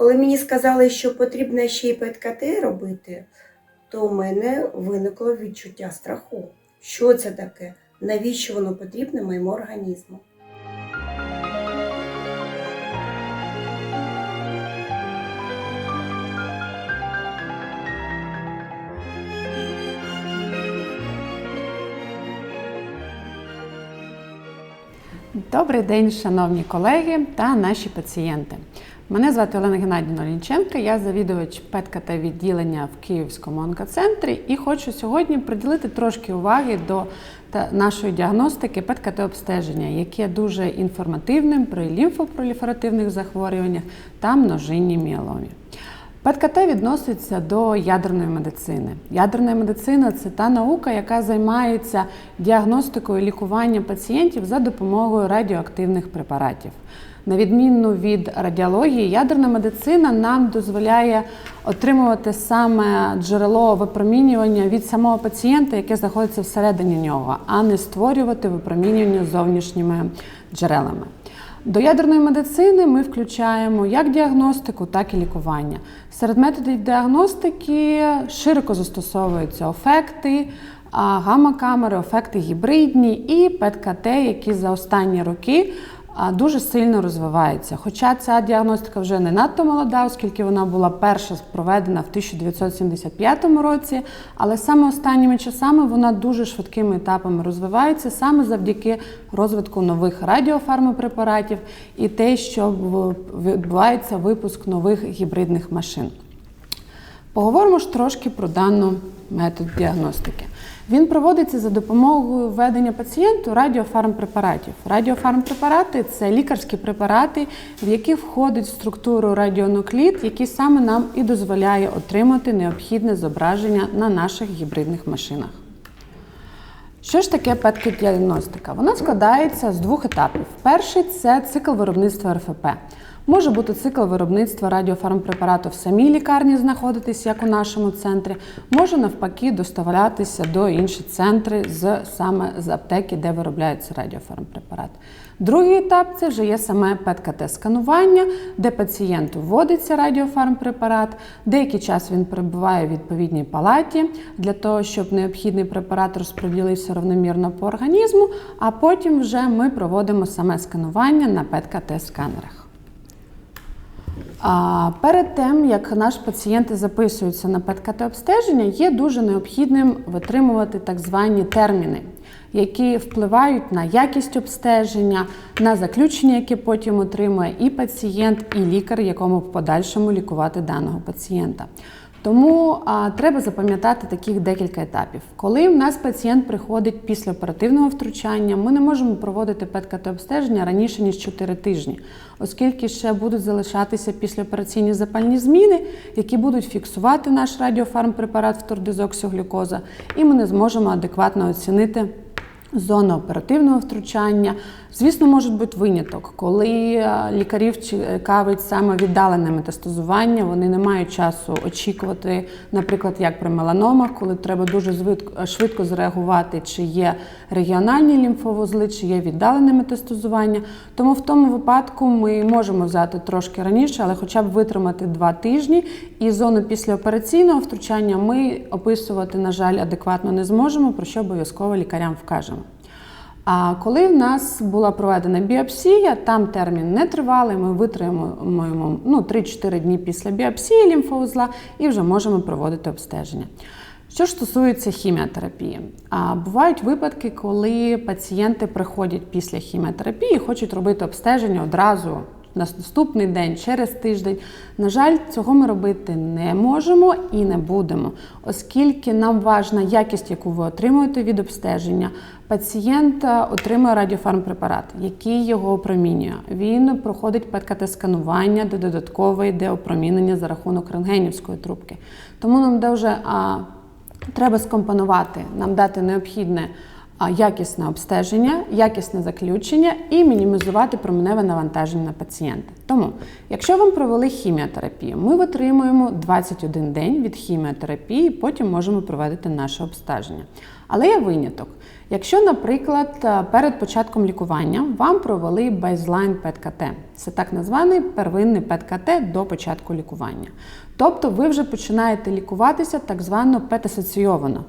Коли мені сказали, що потрібно ще й ПЕТ-КТ робити, то у мене виникло відчуття страху. Що це таке? Навіщо воно потрібне моєму організму? Добрий день, шановні колеги та наші пацієнти. Мене звати Олена Геннадійовна Лінченка, я завідувач ПЕТКТ відділення в Київському онкоцентрі і хочу сьогодні приділити трошки уваги до нашої діагностики ПЕТКТ обстеження, яке дуже інформативним при лімфопроліферативних захворюваннях та множинній міеломі. ПЕТКТ відноситься до ядерної медицини. Ядерна медицина це та наука, яка займається діагностикою лікування пацієнтів за допомогою радіоактивних препаратів. На відміну від радіології, ядерна медицина нам дозволяє отримувати саме джерело випромінювання від самого пацієнта, яке знаходиться всередині нього, а не створювати випромінювання зовнішніми джерелами. До ядерної медицини ми включаємо як діагностику, так і лікування. Серед методів діагностики широко застосовуються ефекти, гамма-камери, ефекти гібридні і ПЕТ-КТ, які за останні роки дуже сильно розвиваються. Хоча ця діагностика вже не надто молода, оскільки вона була перша проведена в 1975 році, але саме останніми часами вона дуже швидкими етапами розвивається саме завдяки розвитку нових радіофармопрепаратів і те, що відбувається випуск нових гібридних машин. Поговоримо ж трошки про дану метод діагностики. Він проводиться за допомогою введення пацієнту радіофармпрепаратів. Радіофармпрепарати це лікарські препарати, в які входить в структуру радіонуклід, який саме нам і дозволяє отримати необхідне зображення на наших гібридних машинах. Що ж таке ПЕТК-діагностика? Вона складається з двох етапів. Перший це цикл виробництва РФП. Може бути цикл виробництва радіофармпрепарату в самій лікарні знаходитись, як у нашому центрі, може навпаки доставлятися до інші центри з саме з аптеки, де виробляється радіофармпрепарат. Другий етап це вже є саме ПЕТ-КТ-сканування, де пацієнту вводиться радіофармпрепарат. Деякий час він перебуває в відповідній палаті для того, щоб необхідний препарат розподілився равномірно по організму, а потім вже ми проводимо саме сканування на ПЕТ-КТ-сканерах. А перед тим, як наш пацієнти записуються на ПЕТ-КТ обстеження, є дуже необхідним витримувати так звані терміни, які впливають на якість обстеження, на заключення, яке потім отримує і пацієнт, і лікар, якому в подальшому лікувати даного пацієнта. Тому а, треба запам'ятати таких декілька етапів. Коли в нас пацієнт приходить після оперативного втручання, ми не можемо проводити ПЕТ-КТ обстеження раніше ніж 4 тижні, оскільки ще будуть залишатися післяопераційні запальні зміни, які будуть фіксувати наш радіофармпрепарат втордезоксиглюкоза, і ми не зможемо адекватно оцінити. Зону оперативного втручання. Звісно, може бути виняток, коли е, лікарів цікавить саме віддалене метастазування, вони не мають часу очікувати, наприклад, як при меланомах, коли треба дуже звидко- швидко зреагувати, чи є регіональні лімфовузли, чи є віддалене метастазування. Тому в тому випадку ми можемо взяти трошки раніше, але хоча б витримати два тижні. І зону післяопераційного втручання ми описувати, на жаль, адекватно не зможемо, про що обов'язково лікарям вкажемо. А коли в нас була проведена біопсія, там термін не тривалий, ми витримуємо ну, 3-4 дні після біопсії лімфоузла і вже можемо проводити обстеження. Що ж стосується хіміотерапії, а бувають випадки, коли пацієнти приходять після хіміотерапії хочуть робити обстеження одразу на наступний день, через тиждень. На жаль, цього ми робити не можемо і не будемо, оскільки нам важна якість, яку ви отримуєте від обстеження. Пацієнт отримує радіофармпрепарат, який його опромінює. Він проходить ПЕТ-КТ-сканування, де додатково йде опромінення за рахунок рентгенівської трубки. Тому нам дуже а, треба скомпонувати, нам дати необхідне якісне обстеження, якісне заключення і мінімізувати променеве навантаження на пацієнта. Тому, якщо вам провели хіміотерапію, ми витримуємо 21 день від хіміотерапії, потім можемо проводити наше обстеження. Але є виняток. Якщо, наприклад, е, перед початком лікування вам провели бейзлайн ПЕТ-КТ, це так званий первинний ПЕТ-КТ до початку лікування. Тобто ви вже починаєте лікуватися так звано ПЕТ-асоційовано,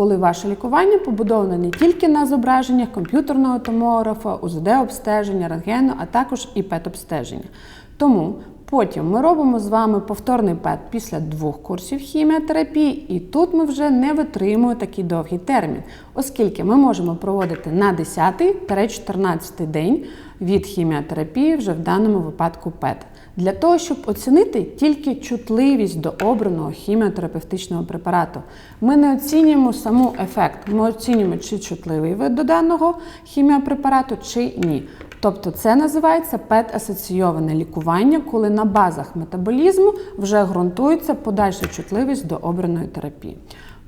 коли ваше лікування побудоване не тільки на зображеннях комп'ютерного томографа, УЗД-обстеження, рентгену, а також і ПЕТ-обстеження. Тому потім ми робимо з вами повторний ПЕТ після двох курсів хіміотерапії, і тут ми вже не витримуємо такий довгий термін, оскільки ми можемо проводити на 10-14 день від хіміотерапії вже в даному випадку ПЕТ. Для того, щоб оцінити тільки чутливість до обраного хіміотерапевтичного препарату, ми не оцінюємо саму ефект, ми оцінюємо, чи чутливий ви до даного хіміопрепарату, чи ні. Тобто це називається ПЕТ-асоційоване лікування, коли на базах метаболізму вже ґрунтується подальша чутливість до обраної терапії.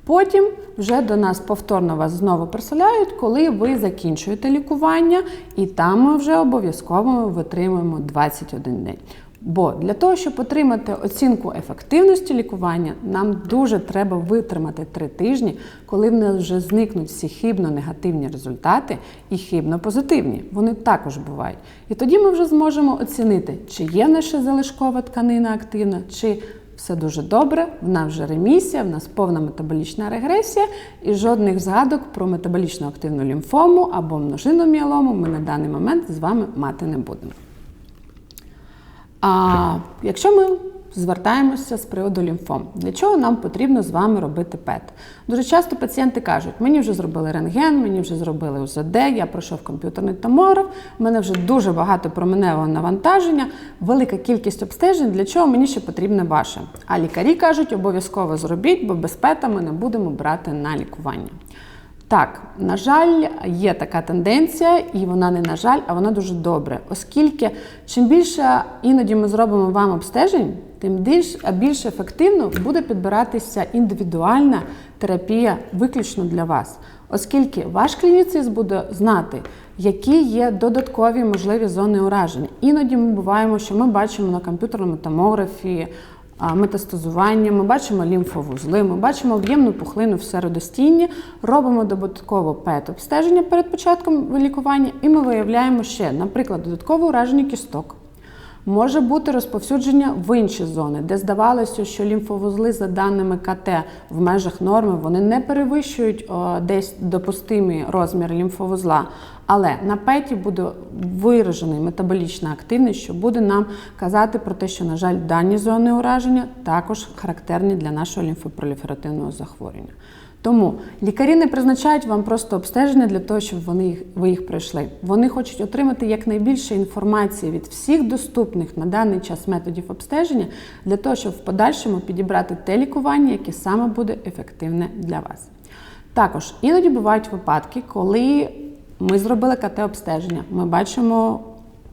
Потім вже до нас повторно вас знову приселяють, коли ви закінчуєте лікування, і там ми вже обов'язково витримуємо 21 день. Бо для того, щоб отримати оцінку ефективності лікування, нам дуже треба витримати три тижні, коли в нас вже зникнуть всі хибно-негативні результати і хибно-позитивні. Вони також бувають. І тоді ми вже зможемо оцінити, чи є наша залишкова тканина активна, чи все дуже добре, в нас вже ремісія, в нас повна метаболічна регресія, і жодних згадок про метаболічно активну лімфому або множинну міелому ми на даний момент з вами мати не будемо. А якщо ми звертаємося з приводу лімфом, для чого нам потрібно з вами робити ПЕТ? Дуже часто пацієнти кажуть, мені вже зробили рентген, мені вже зробили УЗД, я пройшов комп'ютерний томограф, в мене вже дуже багато променевого навантаження, велика кількість обстежень, для чого мені ще потрібне ваше. А лікарі кажуть, обов'язково зробіть, бо без ПЕТа ми не будемо брати на лікування. Так, на жаль, є така тенденція, і вона не на жаль, а вона дуже добре. Оскільки чим більше іноді ми зробимо вам обстежень, тим більш, більш ефективно буде підбиратися індивідуальна терапія виключно для вас. Оскільки ваш клініцист буде знати, які є додаткові можливі зони ураження. Іноді ми буваємо, що ми бачимо на комп'ютерному томографі метастазування, ми бачимо лімфовузли, ми бачимо об'ємну пухлину в середостінні, робимо додатково ПЕТ-обстеження перед початком лікування, і ми виявляємо ще, наприклад, додаткове ураження кісток. Може бути розповсюдження в інші зони, де здавалося, що лімфовузли за даними КТ в межах норми вони не перевищують о, десь допустимий розмір лімфовузла. Але на петі буде виражений метаболічна активність, що буде нам казати про те, що, на жаль, дані зони ураження також характерні для нашого лімфопроліферативного захворювання. Тому лікарі не призначають вам просто обстеження для того, щоб вони їх, ви їх пройшли. Вони хочуть отримати якнайбільше інформації від всіх доступних на даний час методів обстеження для того, щоб в подальшому підібрати те лікування, яке саме буде ефективне для вас. Також іноді бувають випадки, коли ми зробили КТ-обстеження, ми бачимо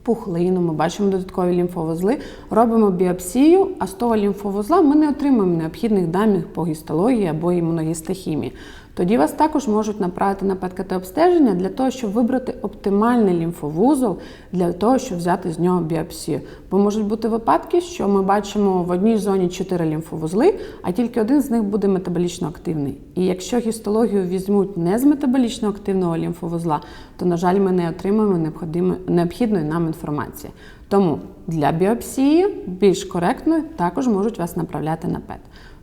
пухлину, ми бачимо додаткові лімфовузли, робимо біопсію, а з того лімфовузла ми не отримуємо необхідних даних по гістології або імуногістохімії. Тоді вас також можуть направити на ПЕТ-КТ-обстеження для того, щоб вибрати оптимальний лімфовузол для того, щоб взяти з нього біопсію. Бо можуть бути випадки, що ми бачимо в одній зоні 4 лімфовузли, а тільки один з них буде метаболічно активний. І якщо гістологію візьмуть не з метаболічно активного лімфовузла, то, на жаль, ми не отримаємо необхідної нам інформації. Тому для біопсії більш коректно також можуть вас направляти на ПЕТ.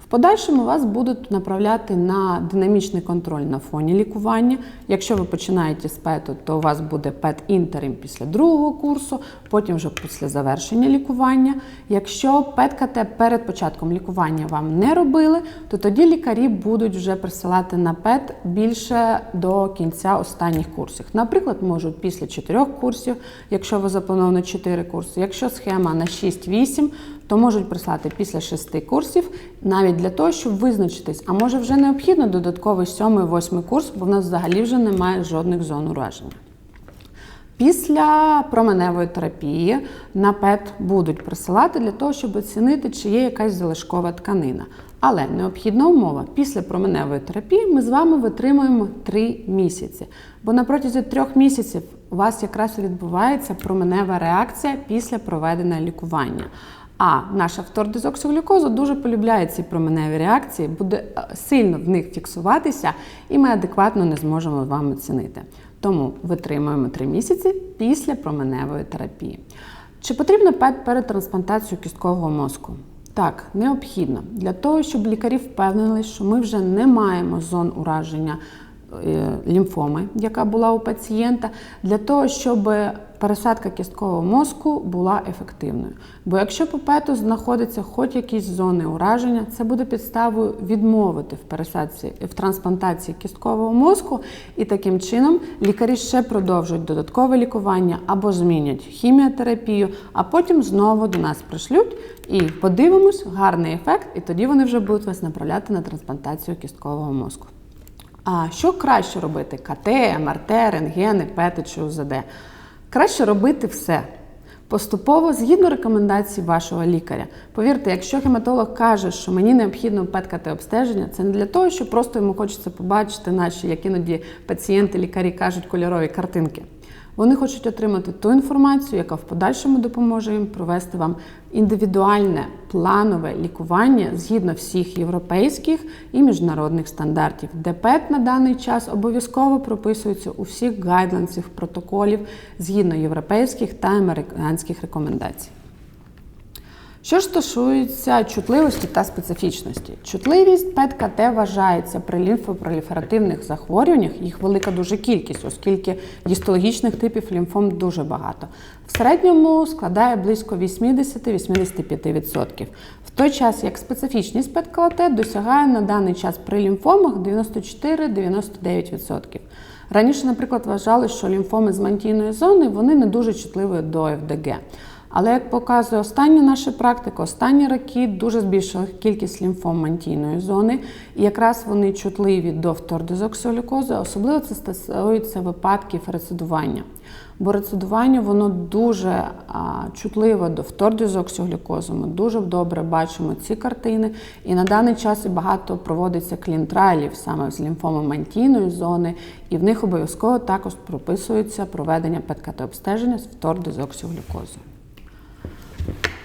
В подальшому вас будуть направляти на динамічний контроль на фоні лікування. Якщо ви починаєте з ПЕТу, то у вас буде ПЕТ-інтерим після другого курсу, потім вже після завершення лікування. Якщо ПЕТ-КТ перед початком лікування вам не робили, то тоді лікарі будуть вже присилати на ПЕТ більше до кінця останніх курсів. Наприклад, можуть після 4 курсів, якщо ви заплановано 4 курси, якщо схема на 6-8, то можуть прислати після 6 курсів, навіть для того, щоб визначитись, а може вже необхідно додатковий 7-8 курс, бо в нас взагалі вже немає жодних зон ураження. Після променевої терапії на ПЕТ будуть присилати для того, щоб оцінити, чи є якась залишкова тканина. Але необхідна умова після променевої терапії ми з вами витримуємо 3 місяці. Бо на протязі трьох місяців у вас якраз відбувається променева реакція після проведення лікування. А наш автор дезоксиглюкозу дуже полюбляє ці променеві реакції, буде е, сильно в них фіксуватися, і ми адекватно не зможемо з вами оцінити. Тому витримуємо 3 місяці після променевої терапії. Чи потрібно ПЕТ перед трансплантацією кісткового мозку? Так, необхідно для того, щоб лікарі впевнились, що ми вже не маємо зон ураження е, лімфоми, яка була у пацієнта, для того, щоб пересадка кісткового мозку була ефективною. Бо якщо по пету знаходиться хоч якісь зони ураження, це буде підставою відмовити в пересадці в трансплантації кісткового мозку, і таким чином лікарі ще продовжують додаткове лікування або змінять хіміотерапію, а потім знову до нас пришлють і подивимось гарний ефект, і тоді вони вже будуть вас направляти на трансплантацію кісткового мозку. А що краще робити? КТ, МРТ, рентгени, ПЕТи чи УЗД? Краще робити все. Поступово згідно рекомендацій вашого лікаря. Повірте, якщо гематолог каже, що мені необхідно петкати обстеження, це не для того, що просто йому хочеться побачити наші, як іноді пацієнти, лікарі кажуть, кольорові картинки. Вони хочуть отримати ту інформацію, яка в подальшому допоможе їм провести вам індивідуальне планове лікування згідно всіх європейських і міжнародних стандартів, де ПЕТ на даний час обов'язково прописується у всіх гайдлансів, протоколів згідно європейських та американських рекомендацій. Що ж стосується чутливості та специфічності, чутливість ПЕТ-КТ вважається при лімфопроліферативних захворюваннях, їх велика дуже кількість, оскільки гістологічних типів лімфом дуже багато. В середньому складає близько 80-85%. В той час як специфічність ПЕТ-КТ досягає на даний час при лімфомах 94-99%. Раніше, наприклад, вважали, що лімфоми з мантійної зони вони не дуже чутливі до ФДГ. Але як показує остання наша практика, останні роки дуже збільшила кількість лімфом мантійної зони, і якраз вони чутливі до фтордезоксиглюкози, особливо це стосується випадків рецидування. Бо рецидування воно дуже а, чутливе до фтордезоксиглюкозу. Ми дуже добре бачимо ці картини, і на даний час і багато проводиться клінтралів саме з лімфоми мантійної зони, і в них обов'язково також прописується проведення ПЕТ-КТ-обстеження з фтордезоксиглюкозою.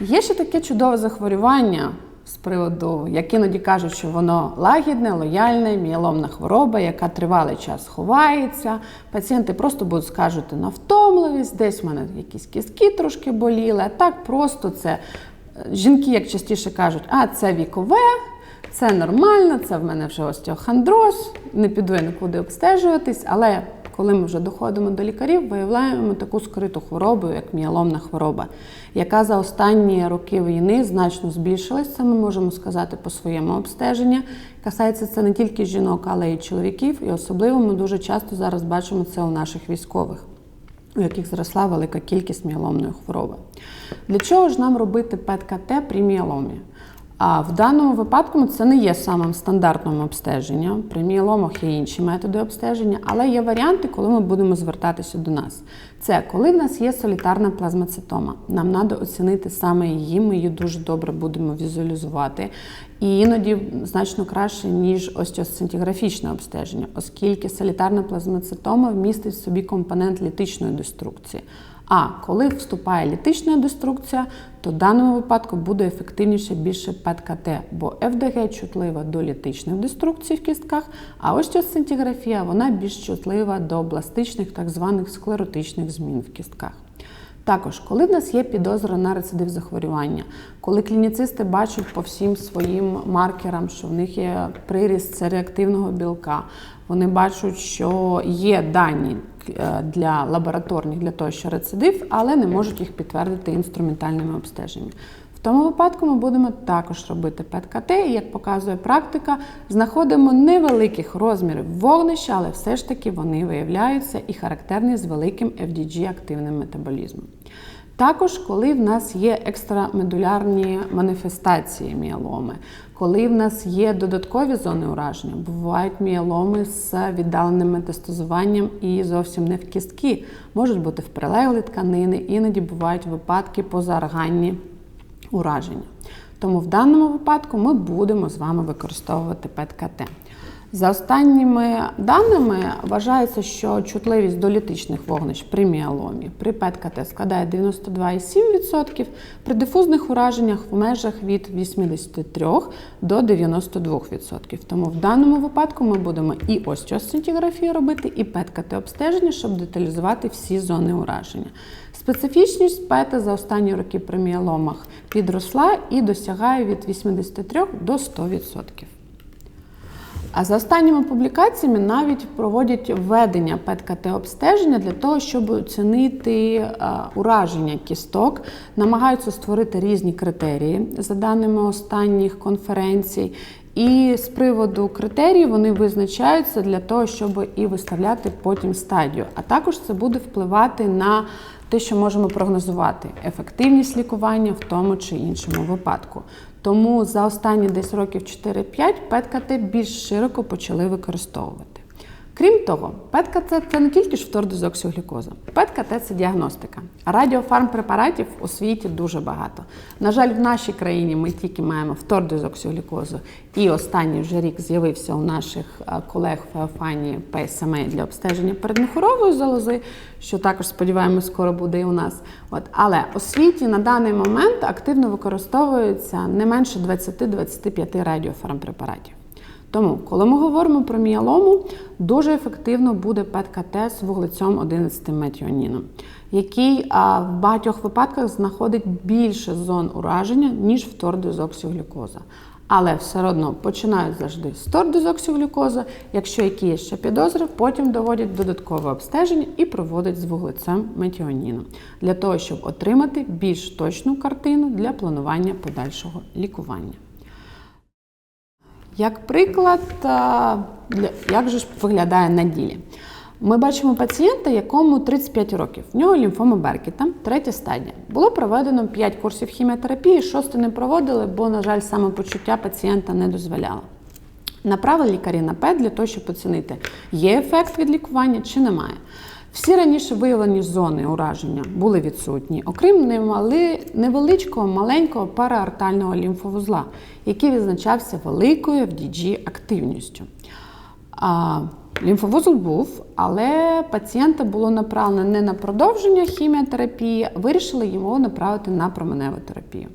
Є ще таке чудове захворювання з приводу, як іноді кажуть, що воно лагідне, лояльне, мієломна хвороба, яка тривалий час ховається. Пацієнти просто будуть скажути на втомливість, десь в мене якісь кістки трошки боліли. А так просто це е, жінки, як частіше кажуть, а це вікове. Це нормально, це в мене вже остеохондроз, не піду я нікуди обстежуватись, але коли ми вже доходимо до лікарів, виявляємо таку скриту хворобу, як мієломна хвороба, яка за останні роки війни значно збільшилась. Це ми можемо сказати по своєму обстеженню. Касається це не тільки жінок, але й чоловіків. І особливо ми дуже часто зараз бачимо це у наших військових. У яких зросла велика кількість мієломної хвороби. Для чого ж нам робити ПЕТ-КТ при мієломі? А в даному випадку це не є самим стандартним обстеженням. При мієломах є інші методи обстеження, але є варіанти, коли ми будемо звертатися до нас. Це коли в нас є солітарна плазмоцитома. Нам треба оцінити саме її, ми її дуже добре будемо візуалізувати. І іноді значно краще, ніж остеосцинтиграфічне обстеження, оскільки солітарна плазмоцитома вмістить в собі компонент літичної деструкції. А коли вступає літична деструкція, то в даному випадку буде ефективніше більше ПЕТ-КТ, бо ФДГ чутлива до літичних деструкцій в кістках, а остеосцинтиграфія вона більш чутлива до бластичних так званих склеротичних змін в кістках. Також, коли в нас є підозра на рецидив захворювання, коли клініцисти бачать по всім своїм маркерам, що в них є приріст реактивного білка, вони бачать, що є дані для лабораторних для того, що рецидив, але не можуть їх підтвердити інструментальними обстеженнями. В тому випадку ми будемо також робити ПЕТ-КТ, і як показує практика, знаходимо невеликих розмірів вогнища, але все ж таки вони виявляються і характерні з великим FDG-активним метаболізмом. Також, коли в нас є екстрамедулярні маніфестації міеломи, коли в нас є додаткові зони ураження, бувають міеломи з віддаленим метастазуванням і зовсім не в кістки, можуть бути в прилеглі тканини, іноді бувають випадки позаорганні ураження. Тому в даному випадку ми будемо з вами використовувати ПЕТ-КТ. За останніми даними вважається, що чутливість до літичних вогнищ при міаломі при ПЕТ-КТ складає 92,7%, при дифузних ураженнях в межах від 83 до 92%. Тому в даному випадку ми будемо і остеосцинтиграфію робити, і ПЕТ-КТ обстеження, щоб деталізувати всі зони ураження. Специфічність ПЕТа за останні роки при міаломах підросла і досягає від 83 до 100%. А за останніми публікаціями навіть проводять введення ПЕТ-КТ обстеження для того, щоб оцінити е, ураження кісток, намагаються створити різні критерії за даними останніх конференцій. І з приводу критерій вони визначаються для того, щоб і виставляти потім стадію. А також це буде впливати на те, що можемо прогнозувати ефективність лікування в тому чи іншому випадку. Тому за останні десь років 4-5 ПЕТ-КТ більш широко почали використовувати. Крім того, ПЕТ-КТ це не тільки ж втордозоксиглюкоза. ПЕТ-КТ – це діагностика. А радіофармпрепаратів у світі дуже багато. На жаль, в нашій країні ми тільки маємо втордозоксиглюкозу, і останній вже рік з'явився у наших колег в Феофані PSMA для обстеження передміхорової залози, що також сподіваємось, скоро буде і у нас. От але у світі на даний момент активно використовується не менше 20-25 радіофармпрепаратів. Тому, коли ми говоримо про міалому, дуже ефективно буде ПЕТ-КТ з вуглецем 11 метіоніном, який а, в багатьох випадках знаходить більше зон ураження, ніж втордозоксиглюкоза. Але все одно починають завжди з тордозоксиглюкоза, якщо які є ще підозри, потім доводять додаткове обстеження і проводять з вуглецем метіоніном для того, щоб отримати більш точну картину для планування подальшого лікування. Як приклад, як же ж виглядає на ділі? Ми бачимо пацієнта, якому 35 років. В нього лімфома Беркіта, третя стадія. Було проведено 5 курсів хіміотерапії, шостий не проводили, бо, на жаль, самопочуття пацієнта не дозволяло. Направили лікарі на ПЕТ для того, щоб оцінити, є ефект від лікування чи немає. Всі раніше виявлені зони ураження були відсутні, окрім невеличкого маленького параартального лімфовузла, який відзначався великою FDG активністю. А, лімфовузол був, але пацієнта було направлено не на продовження хіміотерапії, вирішили його направити на променеву терапію.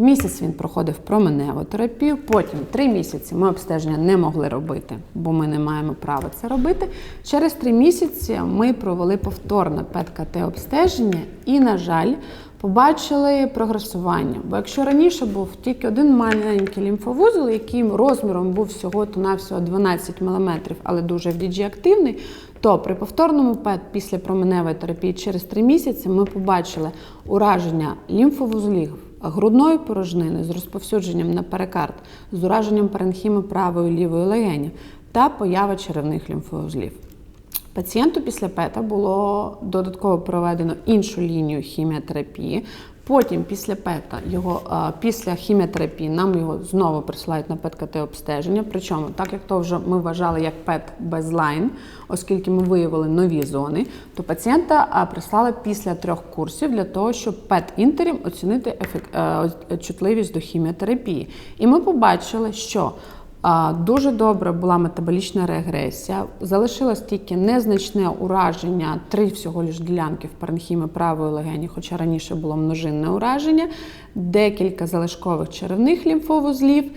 Місяць він проходив променеву терапію, потім три місяці ми обстеження не могли робити, бо ми не маємо права це робити. Через три місяці ми провели повторне ПЕТ-КТ обстеження і, на жаль, побачили прогресування. Бо якщо раніше був тільки один маленький лімфовузол, який розміром був всього то навсього 12 мм, але дуже FDG активний, то при повторному ПЕТ після променевої терапії через три місяці ми побачили ураження лімфовузлів грудної порожнини з розповсюдженням на перикард, з ураженням паренхіми правої і лівої легені та поява черевних лімфоузлів. Пацієнту після ПЕТа було додатково проведено іншу лінію хіміотерапії. Потім, після ПЕТа, його після хіміотерапії нам його знову присилають на ПЕТ-КТ обстеження. Причому, так як то вже ми вважали як ПЕТ без лайн, оскільки ми виявили нові зони, то пацієнта прислали після трьох курсів для того, щоб ПЕТ-інтерім оцінити ефект, е, чутливість до хіміотерапії. І ми побачили, що Дуже добра була метаболічна регресія. Залишилось тільки незначне ураження, три всього лиш ділянки в паренхімі правої легені, хоча раніше було множинне ураження, декілька залишкових черевних лімфовузлів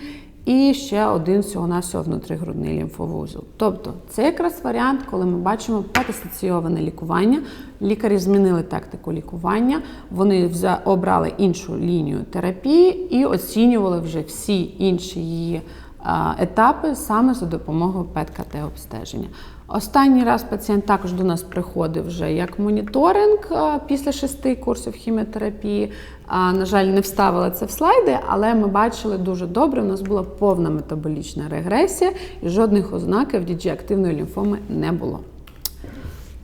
і ще один всього-навсього внутрігрудний лімфовузол. Тобто це якраз варіант, коли ми бачимо патасоційоване лікування. Лікарі змінили тактику лікування, вони обрали іншу лінію терапії і оцінювали вже всі інші її етапи саме за допомогою ПЕТ-КТ обстеження. Останній раз пацієнт також до нас приходив вже як моніторинг після шести курсів хіміотерапії. На жаль, не вставила це в слайди, але ми бачили дуже добре. У нас була повна метаболічна регресія і жодних ознак FDG активної лімфоми не було.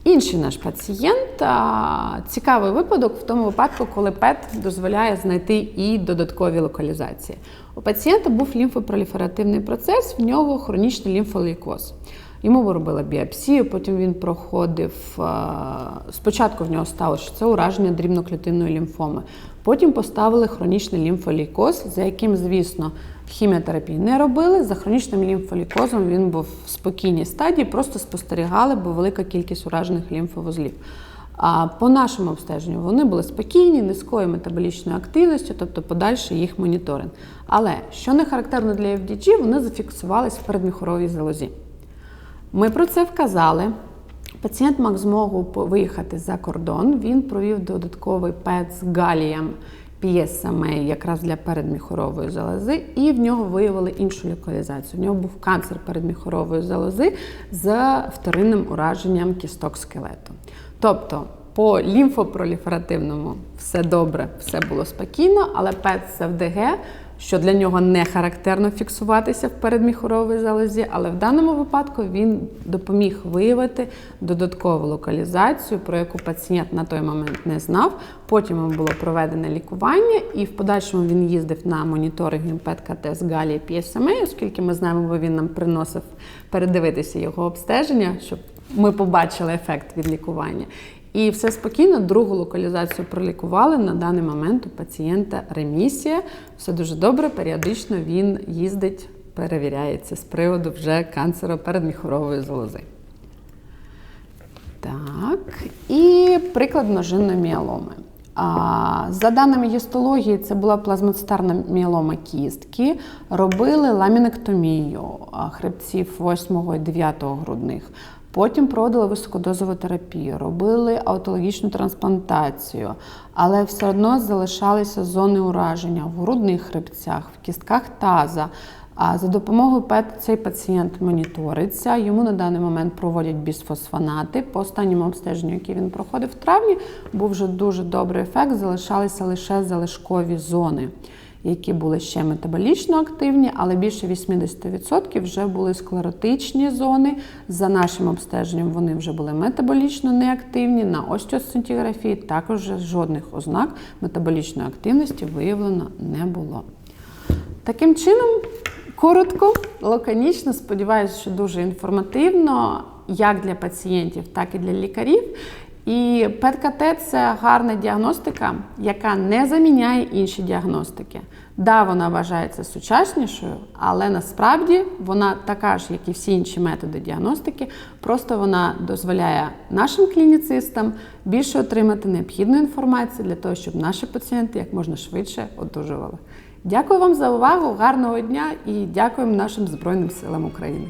Інший наш пацієнт цікавий випадок в тому випадку, коли ПЕТ дозволяє знайти і додаткові локалізації. У пацієнта був лімфопроліферативний процес, в нього хронічний лімфолейкоз. Йому робили біопсію, потім він проходив. Спочатку в нього сталося, що це ураження дрібноклітинної лімфоми. Потім поставили хронічний лімфолейкоз, за яким, звісно, Хіміотерапії не робили. За хронічним лімфолікозом він був в спокійній стадії, просто спостерігали, бо велика кількість уражених лімфовузлів. А по нашому обстеженню вони були спокійні, низькою метаболічною активністю, тобто подальший їх моніторинг. Але що не характерно для FDG, вони зафіксувались в передміхоровій залозі. Ми про це вказали. Пацієнт мав змогу виїхати за кордон. Він провів додатковий ПЕТ з галієм PSMA якраз для передміхорової залози, і в нього виявили іншу локалізацію. В нього був канцер передміхорової залози з вторинним ураженням кісток скелету. Тобто, по лімфопроліферативному все добре, все було спокійно, але ПЕТ з ФДГ, що для нього не характерно фіксуватися в передміхоровій залозі, але в даному випадку він допоміг виявити додаткову локалізацію, про яку пацієнт на той момент не знав. Потім йому було проведене лікування, і в подальшому він їздив на моніторинг ПЕТ-КТ з Галії PSMA, оскільки ми знаємо, бо він нам приносив передивитися його обстеження, щоб ми побачили ефект від лікування. І все спокійно, другу локалізацію пролікували. На даний момент у пацієнта ремісія. Все дуже добре. Періодично він їздить, перевіряється з приводу вже канцеру передміхорової залози. Так, і приклад множинної міеломи. А, За даними гістології, це була плазмоцитарна міелома кістки. Робили ламінектомію хребців 8 і 9 грудних. Потім проводили високодозову терапію, робили аутологічну трансплантацію, але все одно залишалися зони ураження в грудних хребцях, в кістках таза. А за допомогою ПЕТ цей пацієнт моніториться. Йому на даний момент проводять бісфосфонати. По останньому обстеженню, яке він проходив в травні, був вже дуже добрий ефект. Залишалися лише залишкові зони, які були ще метаболічно активні, але більше 80% вже були склеротичні зони. За нашим обстеженням вони вже були метаболічно неактивні. На остеосцинтиграфії також жодних ознак метаболічної активності виявлено не було. Таким чином, коротко, лаконічно, сподіваюся, що дуже інформативно, як для пацієнтів, так і для лікарів. І ПЕТ-КТ – це гарна діагностика, яка не заміняє інші діагностики. Да, вона вважається сучаснішою, але насправді вона така ж, як і всі інші методи діагностики, просто вона дозволяє нашим клініцистам більше отримати необхідну інформацію для того, щоб наші пацієнти як можна швидше одужували. Дякую вам за увагу, гарного дня і дякуємо нашим Збройним силам України.